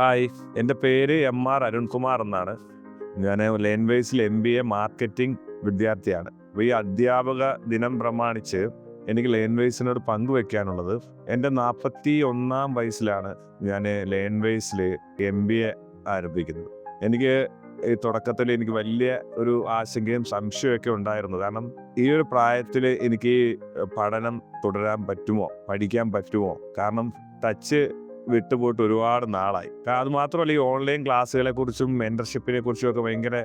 Hi. എന്റെ പേര് M R Arunkumar എന്നാണ്. ഞാൻ ലേൻവേസിൽ എം ബി എ മാർക്കറ്റിംഗ് വിദ്യാർത്ഥിയാണ്. അപ്പോൾ ഈ അധ്യാപക ദിനം പ്രമാണിച്ച് എനിക്ക് ലേൻവേസിനോട് പങ്കുവെക്കാനുള്ളത്. എന്റെ നാൽപ്പത്തി ഒന്നാം വയസ്സിലാണ് ഞാൻ ലേൻവേസിൽ എം ബി എ ആരംഭിക്കുന്നത്. എനിക്ക് ഈ തുടക്കത്തിൽ എനിക്ക് വലിയ ഒരു ആശങ്കയും സംശയമൊക്കെ ഉണ്ടായിരുന്നു. കാരണം ഈ ഒരു പ്രായത്തിൽ എനിക്ക് പഠനം തുടരാൻ പറ്റുമോ? പഠിക്കാൻ പറ്റുമോ? കാരണം ടച്ച് വിട്ടുപോയിട്ട് ഒരുപാട് നാളായി. അത് മാത്രമല്ല ഈ ഓൺലൈൻ ക്ലാസ്സുകളെ കുറിച്ചും മെന്റർഷിപ്പിനെ കുറിച്ചും ഒക്കെ ഭയങ്കര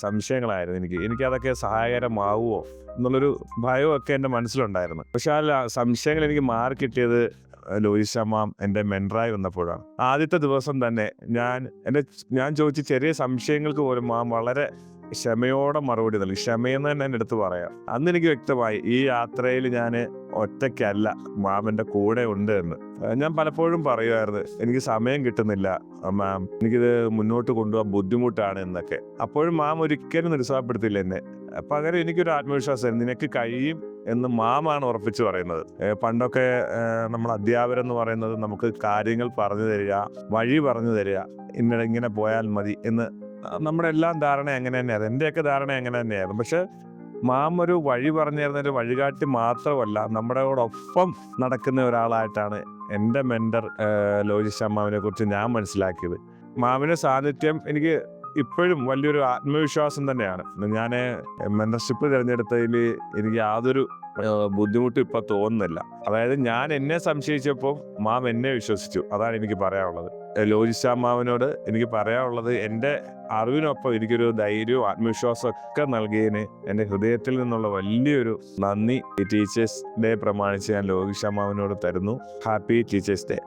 സംശയങ്ങളായിരുന്നു എനിക്ക്. എനിക്ക് അതൊക്കെ സഹായകരമാവുമോ എന്നുള്ളൊരു ഭയമൊക്കെ എന്റെ മനസ്സിലുണ്ടായിരുന്നു. പക്ഷെ ആ സംശയങ്ങൾ എനിക്ക് മാറി കിട്ടിയത് ലോയിസമ്മാം എന്റെ മെൻറായി വന്നപ്പോഴാണ്. ആദ്യത്തെ ദിവസം തന്നെ ഞാൻ എന്റെ ഞാൻ ചോദിച്ച ചെറിയ സംശയങ്ങൾക്ക് പോലും മാം വളരെ ക്ഷമയോടെ മറുപടി നൽകി. ക്ഷമയെന്ന് തന്നെ എന്റെ അടുത്ത് പറയാം. അന്ന് എനിക്ക് വ്യക്തമായി ഈ യാത്രയിൽ ഞാൻ ഒറ്റയ്ക്കല്ല മാമന്റെ കൂടെ ഉണ്ട് എന്ന്. ഞാൻ പലപ്പോഴും പറയുമായിരുന്നു എനിക്ക് സമയം കിട്ടുന്നില്ല മാം. എനിക്കിത് മുന്നോട്ട് കൊണ്ടുപോകാൻ ബുദ്ധിമുട്ടാണ് എന്നൊക്കെ. അപ്പോഴും മാം ഒരിക്കലും നിരുത്സാഹപ്പെടുത്തില്ല എന്നെ. പകരം എനിക്കൊരു ആത്മവിശ്വാസം നിനക്ക് കഴിയും എന്ന് മാമാണ് ഉറപ്പിച്ചു പറയുന്നത്. പണ്ടൊക്കെ നമ്മൾ നമ്മൾ അധ്യാപകരെന്ന് പറയുന്നത് നമുക്ക് കാര്യങ്ങൾ പറഞ്ഞു തരിക വഴി പറഞ്ഞു തരിക ഇന്ന ഇങ്ങനെ പോയാൽ മതി എന്ന് നമ്മുടെ എല്ലാം ധാരണ അങ്ങനെ തന്നെയായിരുന്നു എന്റെയൊക്കെ ധാരണ അങ്ങനെ തന്നെയായിരുന്നു? പക്ഷെ മാം ഒരു വഴി പറഞ്ഞു തരുന്ന ഒരു വഴികാട്ടി മാത്രമല്ല നമ്മുടെ ഒപ്പം നടക്കുന്ന ഒരാളായിട്ടാണ് എന്റെ മെന്റർ ലോജിഷ് അമ്മാവിനെ കുറിച്ച് ഞാൻ മനസ്സിലാക്കിയത്. മാമിന്റെ സാന്നിധ്യം എനിക്ക് ഇപ്പോഴും വലിയൊരു ആത്മവിശ്വാസം തന്നെയാണ്. ഞാൻ മെന്റർഷിപ്പ് തിരഞ്ഞെടുത്തതിൽ എനിക്ക് യാതൊരു ബുദ്ധിമുട്ടും ഇപ്പം തോന്നുന്നില്ല. അതായത് ഞാൻ എന്നെ സംശയിച്ചപ്പോൾ മാം എന്നെ വിശ്വസിച്ചു. അതാണ് എനിക്ക് പറയാനുള്ളത്. ലോജിഷ് എനിക്ക് പറയാനുള്ളത് എന്റെ അറിവിനൊപ്പം എനിക്കൊരു ധൈര്യവും ആത്മവിശ്വാസവും ഒക്കെ നൽകിയതിന് എന്റെ ഹൃദയത്തിൽ നിന്നുള്ള വലിയൊരു നന്ദി. ടീച്ചേഴ്സ് ഡേ പ്രമാണിച്ച് ഞാൻ ലോകിഷാമ്മാവിനോട് തരുന്നു. Happy teachers day